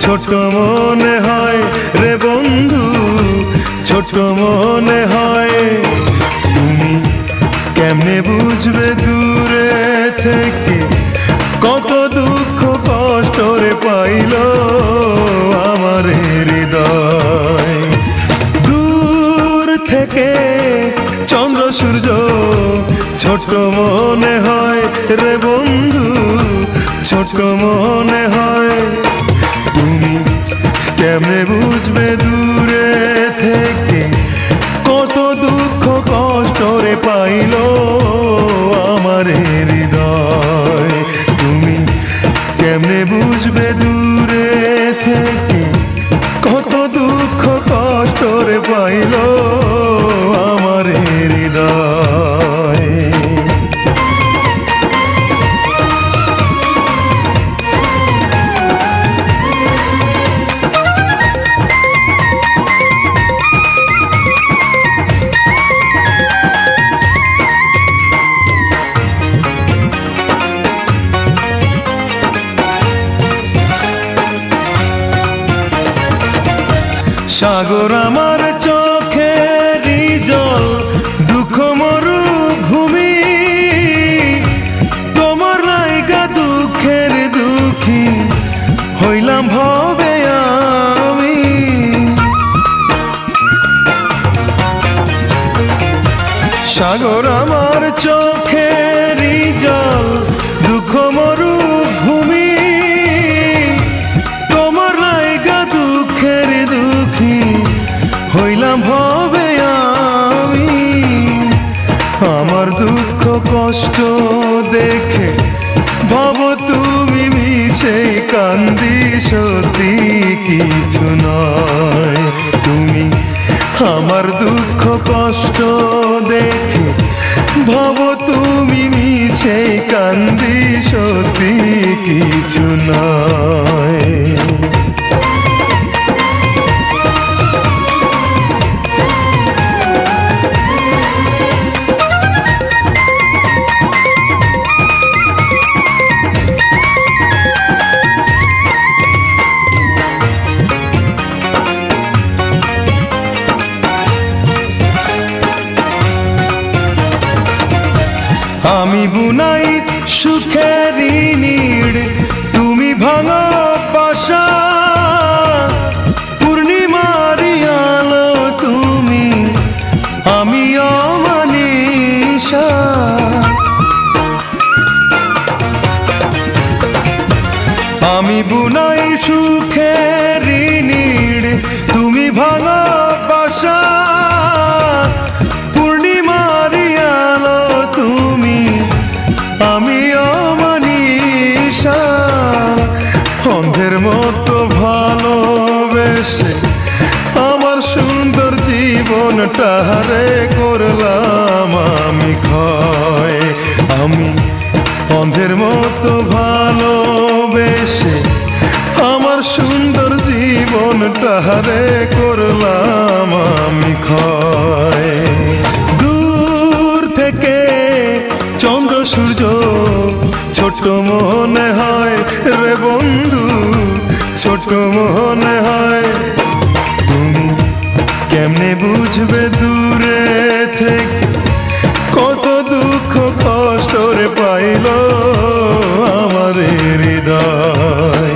ছোট মনে হয় রে বন্ধু ছোট মনে হয়। তুমি কেমনে বুঝবে দূরে থেকে? কত দুঃখ কষ্ট রে পাইল আমার হৃদয়। দূর থেকে চন্দ্র সূর্য ছোট মনে হয় রে বন্ধু ছোট মনে হয়। তুমি কেমনে বুঝবে দূরে থেকে? কত দুঃখ কষ্ট রে পাইল আমার হৃদয়। তুমি কেমনে বুঝবে দূরে থেকে? কত দুঃখ কষ্ট রে পাইল সাগর আমার চোখের জল দুঃখ মরু ভূমি তোমার লাইগা দুঃখের দুঃখী হইলাম ভবে আমি। সাগর আমার চোখের কষ্ট দেখে ভাব তুমি মিছে, কান্দি সত্যি কিছু নয়। তুমি আমার দুঃখ, কষ্ট দেখে ভাব তুমি মিছে, কান্দি সত্যি কিছু নয়। আমি বুনাই সুখের নীড়, তুমি ভাঙা পাশা। পূর্ণিমারি আলো তুমি, আমি অমানিসা আমি বুনাই সুখের নীড়, তুমি ভাঙা মতো ভালোবেসে আমার সুন্দর জীবনটা রে করলাম আমি ক্ষয়। আমি অন্ধের মতো ভালোবেসে আমার সুন্দর জীবনটা রে করলাম আমি ক্ষয়। দূর থেকে চন্দ্র সূর্য ছোট মনে হয় রে বন্ধু। ছোট মনে হয়। তুমি কেমনে বুঝবে দূরে থেকে? কত দুঃখ কষ্ট রে পাইল আমার হৃদয়।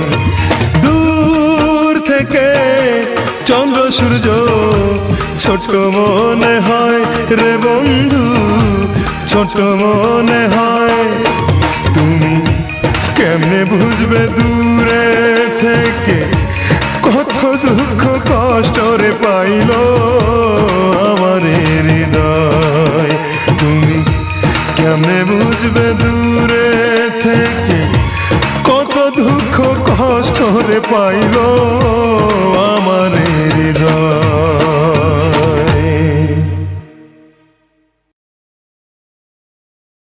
দূর থেকে চন্দ্র, সূর্য ছোট মনে হয় রে বন্ধু, ছোট মনে হয়। তুমি কেমনে বুঝবে দূরে পাইল আমার হৃদয়